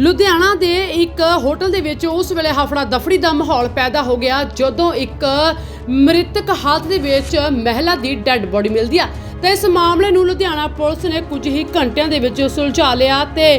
ਲੁਧਿਆਣਾ ਦੇ ਇੱਕ ਹੋਟਲ ਦੇ ਵਿੱਚ ਉਸ ਵੇਲੇ ਹਫੜਾ ਦਫੜੀ ਦਾ ਮਾਹੌਲ ਪੈਦਾ ਹੋ ਗਿਆ, ਜਦੋਂ ਇੱਕ ਮ੍ਰਿਤਕ ਹਾਲਤ ਦੇ ਵਿੱਚ ਮਹਿਲਾ ਦੀ ਡੈੱਡ ਬੋਡੀ ਮਿਲਦੀ ਆ। ਤੇ ਇਸ ਮਾਮਲੇ ਨੂੰ ਲੁਧਿਆਣਾ ਪੁਲਿਸ ਨੇ ਕੁਝ ਹੀ ਘੰਟਿਆਂ ਦੇ ਵਿੱਚ ਸੁਲਝਾ ਲਿਆ ਤੇ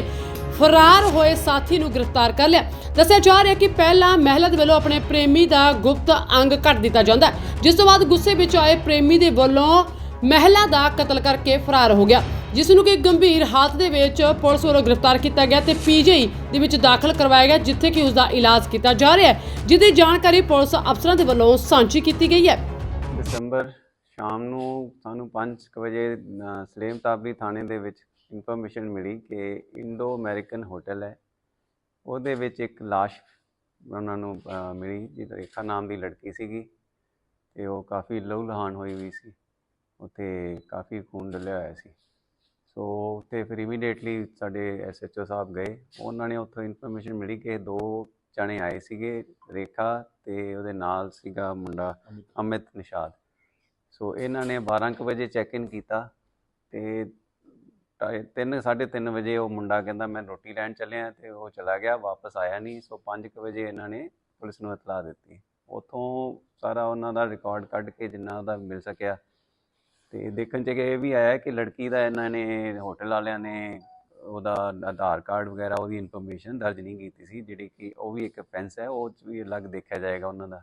ਫਰਾਰ ਹੋਏ ਸਾਥੀ ਨੂੰ ਗ੍ਰਿਫਤਾਰ ਕਰ ਲਿਆ। ਦੱਸਿਆ ਜਾ ਰਿਹਾ ਕਿ ਪਹਿਲਾਂ ਮਹਿਲਾ ਦੇ ਵੱਲੋਂ ਆਪਣੇ ਪ੍ਰੇਮੀ ਦਾ ਗੁਪਤ ਅੰਗ ਕੱਟ ਦਿੱਤਾ ਜਾਂਦਾ ਜਿਸ ਤੋਂ ਬਾਅਦ ਗੁੱਸੇ ਵਿੱਚ ਆਏ ਪ੍ਰੇਮੀ ਦੇ ਵੱਲੋਂ ਮਹਿਲਾ ਦਾ ਕਤਲ ਕਰਕੇ ਫਰਾਰ ਹੋ ਗਿਆ। ਜਿਸ ਨੂੰ ਕਿ ਗੰਭੀਰ ਹਾਲਤ ਦੇ ਵਿੱਚ ਪੁਲਿਸ ਵੱਲੋਂ ਗ੍ਰਿਫਤਾਰ ਕੀਤਾ ਗਿਆ ਤੇ ਪੀਜੀਆਈ ਦੇ ਵਿੱਚ ਦਾਖਲ ਕਰਵਾਇਆ ਗਿਆ ਜਿੱਥੇ ਕਿ ਉਸ ਦਾ ਇਲਾਜ ਕੀਤਾ ਜਾ ਰਿਹਾ ਹੈ ਜਿਹਦੀ ਜਾਣਕਾਰੀ ਪੁਲਿਸ ਅਫਸਰਾਂ ਦੇ ਵੱਲੋਂ ਸਾਂਝੀ ਕੀਤੀ ਗਈ ਹੈ। ਦਸੰਬਰ ਸ਼ਾਮ ਨੂੰ ਸਾਨੂੰ 5 ਵਜੇ ਅ, ਸਲੇਮ ਤਾਬਰੀ ਥਾਣੇ ਦੇ ਵਿੱਚ ਇਨਫੋਰਮੇਸ਼ਨ ਮਿਲੀ ਕਿ ਇੰਡੋ ਅਮਰੀਕਨ ਹੋਟਲ ਹੈ। ਉਹਦੇ ਵਿੱਚ ਇੱਕ ਲਾਸ਼ ਉਹਨਾਂ ਨੂੰ ਮਿਲੀ ਜਿਹਦਾ ਰੇਖਾ ਨਾਮ ਦੀ ਲੜਕੀ ਸੀਗੀ ਤੇ ਉਹ ਕਾਫੀ ਲਹੂ ਲਹਾਨ ਹੋਈ ਹੋਈ ਸੀ। ਉੱਥੇ ਕਾਫੀ ਖੂਨ ਡੁੱਲਿਆ ਹੋਇਆ ਸੀ। ਸੋ ਉੱਥੇ ਫਿਰ ਇਮੀਡੀਏਟਲੀ ਸਾਡੇ ਐਸਐਚਓ ਸਾਹਿਬ ਗਏ। ਉਹਨਾਂ ਨੇ ਉੱਥੋਂ ਇਨਫੋਰਮੇਸ਼ਨ ਮਿਲੀ ਕਿ ਦੋ ਜਣੇ ਆਏ ਸੀਗੇ ਰੇਖਾ ਤੇ ਉਹਦੇ ਨਾਲ ਸੀਗਾ ਮੁੰਡਾ ਅਮਿਤ। ਨਿਸ਼ਾਦ। ਸੋ ਇਹਨਾਂ ਨੇ 12 ਕੁ ਵਜੇ ਚੈੱਕ ਇਨ ਕੀਤਾ ਤੇ 3 3:30 ਵਜੇ ਉਹ ਮੁੰਡਾ ਕਹਿੰਦਾ ਮੈਂ ਰੋਟੀ ਲੈਣ ਚੱਲਿਆ ਤੇ ਉਹ ਚਲਾ ਗਿਆ ਵਾਪਸ ਆਇਆ ਨਹੀਂ। ਸੋ 5 ਕੁ ਵਜੇ ਇਹਨਾਂ ਨੇ ਪੁਲਿਸ ਨੂੰ ਇਤਲਾਹ ਦਿੱਤੀ। ਉੱਥੋਂ ਸਾਰਾ ਉਹਨਾਂ ਦਾ ਰਿਕਾਰਡ ਕੱਢ ਕੇ ਜਿੰਨਾ ਉਹਦਾ ਮਿਲ ਸਕਿਆ ਤੇ ਦੇਖਣ ਚ ਇਹ ਵੀ ਆਇਆ ਕਿ ਲੜਕੀ ਦਾ ਇਹਨਾਂ ਨੇ ਹੋਟਲ ਵਾਲਿਆਂ ਨੇ ਉਹਦਾ ਆਧਾਰ ਕਾਰਡ ਵਗੈਰਾ, ਉਹਦੀ ਇਨਫੋਰਮੇਸ਼ਨ ਦਰਜ ਨਹੀਂ ਕੀਤੀ ਸੀ, ਜਿਹੜੀ ਕਿ ਉਹ ਵੀ ਇੱਕ ਫੈਂਸ ਹੈ, ਉਹ 'ਚ ਵੀ ਅਲੱਗ ਦੇਖਿਆ ਜਾਏਗਾ ਉਹਨਾਂ ਦਾ।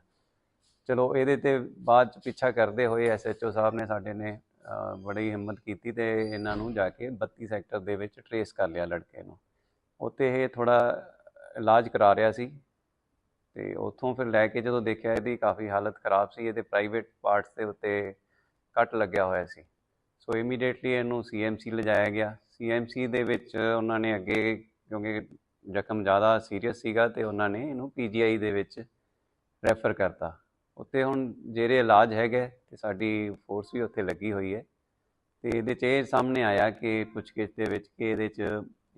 ਚਲੋ, ਇਹਦੇ ਤੇ ਬਾਅਦ ਚ ਪਿੱਛਾ ਕਰਦੇ ਹੋਏ ਐਸਐਚਓ ਸਾਹਿਬ ਨੇ ਸਾਡੇ ਨੇ ਬੜੀ ਹਿੰਮਤ ਕੀਤੀ ਤੇ ਇਹਨਾਂ ਨੂੰ ਜਾ ਕੇ 32 ਸੈਕਟਰ ਦੇ ਵਿੱਚ ਟਰੇਸ ਕਰ ਲਿਆ ਲੜਕੇ ਨੂੰ। ਉੱਥੇ ਇਹ ਥੋੜਾ ਇਲਾਜ ਕਰਾ ਰਿਹਾ ਸੀ ਤੇ ਉੱਥੋਂ ਫਿਰ ਲੈ ਕੇ ਜਦੋਂ ਦੇਖਿਆ, ਇਹਦੀ ਕਾਫੀ ਹਾਲਤ ਖਰਾਬ ਸੀ, ਇਹਦੇ ਪ੍ਰਾਈਵੇਟ ਪਾਰਟਸ ਦੇ ਉੱਤੇ ਕੱਟ ਲੱਗਿਆ ਹੋਇਆ ਸੀ। ਸੋ ਇਮੀਡੀਏਟਲੀ ਇਹਨੂੰ ਸੀਐਮਸੀ ਲਿਜਾਇਆ ਗਿਆ। ਸੀਐਮਸੀ ਦੇ ਵਿੱਚ ਉਹਨਾਂ ਨੇ ਅੱਗੇ, ਕਿਉਂਕਿ ਜ਼ਖਮ ਜ਼ਿਆਦਾ ਸੀਰੀਅਸ ਸੀਗਾ ਤੇ ਉਹਨਾਂ ਨੇ ਇਹਨੂੰ ਪੀਜੀਆਈ ਦੇ ਵਿੱਚ ਰੈਫਰ ਕਰਤਾ। ਉੱਥੇ ਹੁਣ ਜਿਹੜੇ ਇਲਾਜ ਹੈਗੇ ਤੇ ਸਾਡੀ ਫੋਰਸ ਵੀ ਉੱਥੇ ਲੱਗੀ ਹੋਈ ਹੈ। ਤੇ ਇਹਦੇ 'ਚ ਇਹ ਸਾਹਮਣੇ ਆਇਆ ਕਿ ਪੁੱਛਗਿੱਛ ਦੇ ਵਿੱਚ ਕਿ ਇਹਦੇ 'ਚ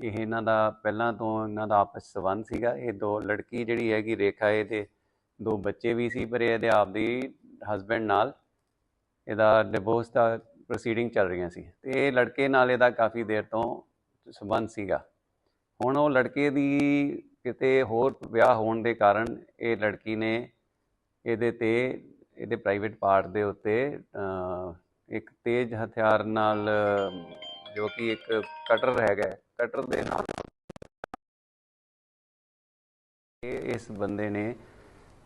ਇਹ ਇਹਨਾਂ ਦਾ ਪਹਿਲਾਂ ਤੋਂ ਇਹਨਾਂ ਦਾ ਆਪਸ 'ਚ ਸੰਬੰਧ ਸੀਗਾ। ਇਹ ਦੋ ਲੜਕੀ ਜਿਹੜੀ ਹੈਗੀ ਰੇਖਾ, ਇਹਦੇ ਦੋ ਬੱਚੇ ਵੀ ਸੀ, ਪਰ ਇਹਦੇ ਆਪਦੀ ਹਸਬੈਂਡ ਨਾਲ ਇਹਦਾ ਡਿਵੋਰਸ ਦਾ ਪ੍ਰੋਸੀਡਿੰਗ ਚੱਲ ਰਹੀਆਂ ਸੀ। ਤੇ ਇਹ ਲੜਕੇ ਨਾਲ ਇਹਦਾ ਕਾਫੀ ਦੇਰ ਤੋਂ ਸੰਬੰਧ ਸੀਗਾ। ਹੁਣ ਉਹ ਲੜਕੇ ਦੀ ਕਿਤੇ ਹੋਰ ਵਿਆਹ ਹੋਣ ਦੇ ਕਾਰਨ ਇਹ ਲੜਕੀ ਨੇ ਇਹਦੇ ਤੇ, ਇਹਦੇ ਪ੍ਰਾਈਵੇਟ ਪਾਰਟ ਦੇ ਉੱਤੇ ਇੱਕ ਤੇਜ਼ ਹਥਿਆਰ ਨਾਲ, ਜੋ ਕਿ ਇੱਕ ਕਟਰ ਹੈਗਾ ਕਟਰ ਦੇ ਨਾਲ ਇਸ ਬੰਦੇ ਨੇ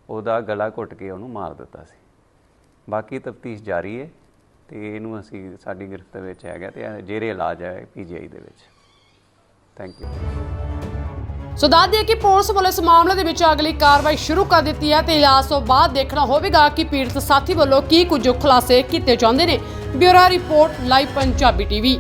ਉਹਦਾ ਗਲਾ ਘੁੱਟ ਕੇ ਉਹਨੂੰ ਮਾਰ ਦਿੱਤਾ ਸੀ। ਬਾਕੀ ਤਫਤੀਸ਼ ਜਾਰੀ ਹੈ ਤੇ ਇਹਨੂੰ ਅਸੀਂ ਸਾਡੀ ਗ੍ਰਿਫਤ ਵਿੱਚ ਹੈਗਾ ਤੇ ਜੇਰੇ ਇਲਾਜ ਹੈ ਪੀਜੀਆਈ ਦੇ ਵਿੱਚ। ਥੈਂਕ ਯੂ ਸੋ ਦੱਸ ਦਈਏ ਕਿ ਪੁਲਿਸ ਵੱਲੋਂ ਇਸ ਮਾਮਲੇ ਦੇ ਵਿੱਚ ਅਗਲੀ ਕਾਰਵਾਈ ਸ਼ੁਰੂ ਕਰ ਦਿੱਤੀ ਹੈ ਤੇ ਇਲਾਜ ਤੋਂ ਬਾਅਦ ਦੇਖਣਾ ਹੋਵੇਗਾ ਕਿ ਪੀੜਤ ਸਾਥੀ ਵੱਲੋਂ ਕੀ ਕੁਝ ਖੁਲਾਸੇ ਕੀਤੇ ਜਾਂਦੇ ਨੇ। Bureau report, live Punjabi TV.